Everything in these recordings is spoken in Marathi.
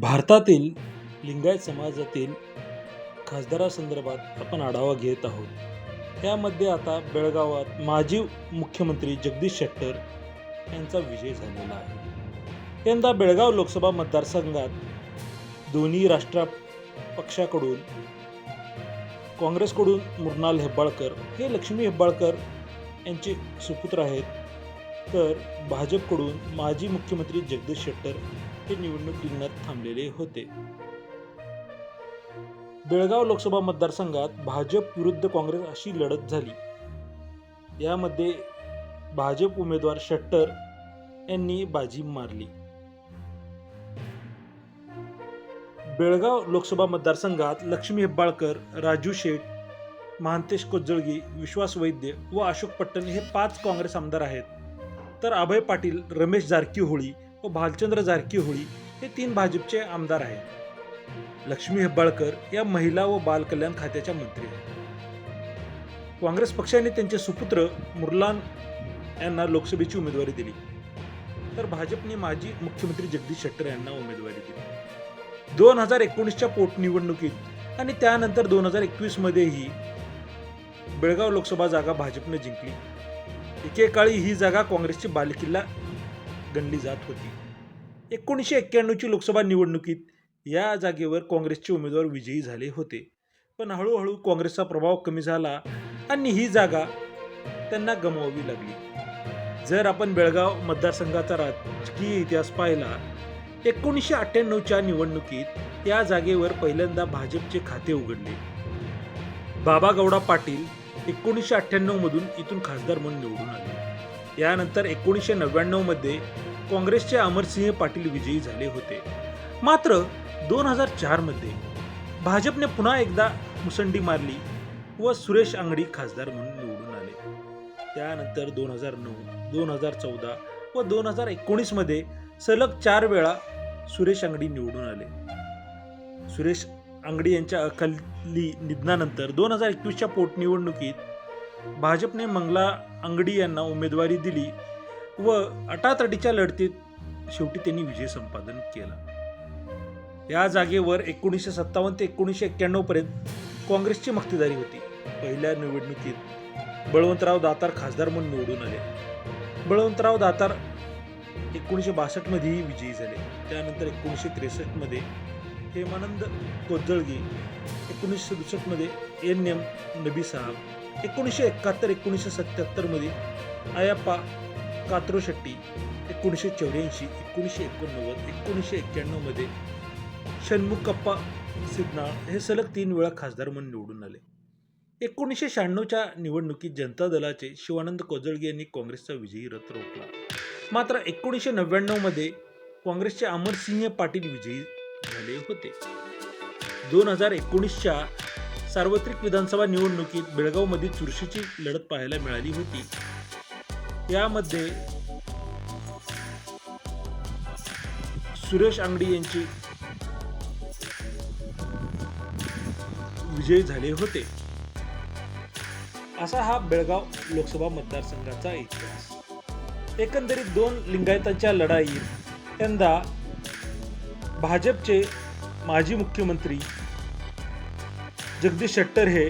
भारतातील लिंगायत समाजातील खासदारासंदर्भात आपण आढावा घेत आहोत. त्यामध्ये आता बेळगावात माजी मुख्यमंत्री जगदीश शेट्टर यांचा विजय झालेला आहे. यंदा बेळगाव लोकसभा मतदारसंघात दोन्ही राष्ट्र पक्षाकडून काँग्रेसकडून मृणाल हेब्बाळकर हे लक्ष्मी हेब्बाळकर यांचे सुपुत्र आहेत. तर भाजपकडून माजी मुख्यमंत्री जगदीश शेट्टर हे निवडणूक रिंगणात थांबलेले होते. बेळगाव लोकसभा मतदारसंघात भाजप विरुद्ध काँग्रेस अशी लढत झाली. यामध्ये भाजप उमेदवार शेट्टर यांनी बाजी मारली. बेळगाव लोकसभा मतदारसंघात लक्ष्मी हेब्बाळकर राजू शेठ महांतेश कोज्जळगी विश्वास वैद्य व अशोक पट्टण हे पाच काँग्रेस आमदार आहेत. तर अभय पाटील रमेश जारकीहोळी व भालचंद्र जारकीहोळी हे तीन भाजपचे आमदार आहेत. लक्ष्मी हेब्बाळकर या महिला व बालकल्याण खात्याच्या मंत्री आहेत. काँग्रेस पक्षाने त्यांचे सुपुत्र मुरलान यांना लोकसभेची उमेदवारी दिली. तर भाजपने माजी मुख्यमंत्री जगदीश शेट्टर यांना उमेदवारी दिली. दोन हजार एकोणीसच्या पोटनिवडणुकीत आणि त्यानंतर दोन हजार एकवीसमध्येही बेळगाव लोकसभा जागा भाजपने जिंकली. एकेकाळी ही जागा काँग्रेसची बालेकिल्ला गणली जात होती. एकोणीसशे एक्क्याण्णवची लोकसभा निवडणुकीत या जागेवर काँग्रेसचे उमेदवार विजयी झाले होते. पण हळूहळू काँग्रेसचा प्रभाव कमी झाला आणि ही जागा त्यांना गमवावी लागली. जर आपण बेळगाव मतदारसंघाचा राजकीय इतिहास पाहिला एकोणीसशे अठ्ठ्याण्णवच्या निवडणुकीत या जागेवर पहिल्यांदा भाजपचे खाते उघडले. बाबा गौडा पाटील एकोणीसशे अठ्ठ्याण्णवमधून इथून खासदार म्हणून निवडून आले. यानंतर एकोणीसशे नव्याण्णवमध्ये काँग्रेसचे अमरसिंह पाटील विजयी झाले होते. मात्र दोन हजार चारमध्ये भाजपने पुन्हा एकदा मुसंडी मारली व सुरेश अंगडी खासदार म्हणून निवडून आले. त्यानंतर दोन हजार नऊ दोन हजार चौदा व दोन हजार एकोणीसमध्ये सलग चार वेळा सुरेश अंगडी निवडून आले. सुरेश अंगडी यांच्या अकाली निधनानंतर दोन हजार एकवीसच्या पोटनिवडणुकीत भाजपने मंगला अंगडी यांना उमेदवारी दिली व अटातटीच्या लढतीत शेवटी त्यांनी विजय संपादन केला. या जागेवर एकोणीसशे सत्तावन्न ते एकोणीसशे एक्क्याण्णवपर्यंत काँग्रेसची मक्तेदारी होती. पहिल्या निवडणुकीत बळवंतराव दातार खासदार म्हणून निवडून आले. बळवंतराव दातार एकोणीसशे बासष्टमध्येही विजयी झाले. त्यानंतर एकोणीसशे त्रेसष्टमध्ये हेमानंद कोज्जळगी एकोणीसशे सदुसष्टमध्ये एन एम नबी साहब एकोणीसशे एकाहत्तर एकोणीसशे सत्याहत्तरमध्ये आयाप्पा कात्रो शेट्टी एकोणीसशे चौऱ्याऐंशी एकोणीसशे एकोणनव्वद एकोणीसशे एक्क्याण्णवमध्ये षण्मुखप्पा सिद्नाळ हे सलग तीन वेळा खासदार म्हणून निवडून आले. एकोणीसशे शहाण्णवच्या निवडणुकीत जनता दलाचे शिवानंद कोजळगे यांनी काँग्रेसचा विजयी रथ रोखला. मात्र एकोणीसशे नव्याण्णवमध्ये काँग्रेसचे अमरसिंह पाटील विजयी झाले होते. दोन हजार एकोणीसच्या सार्वत्रिक विधानसभा निवडणुकीत बेळगावमध्ये चुरशीची लढत पाहायला मिळाली होती. यामध्ये सुरेश अंगडी यांची विजयी झाले होते. असा हा बेळगाव लोकसभा मतदारसंघाचा इतिहास. एकंदरीत दोन लिंगायतांच्या लढाईत यंदा भाजपचे माजी मुख्यमंत्री जगदीश शेट्टर हे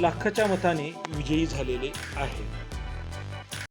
लाखाच्या मताने विजयी झालेले आहे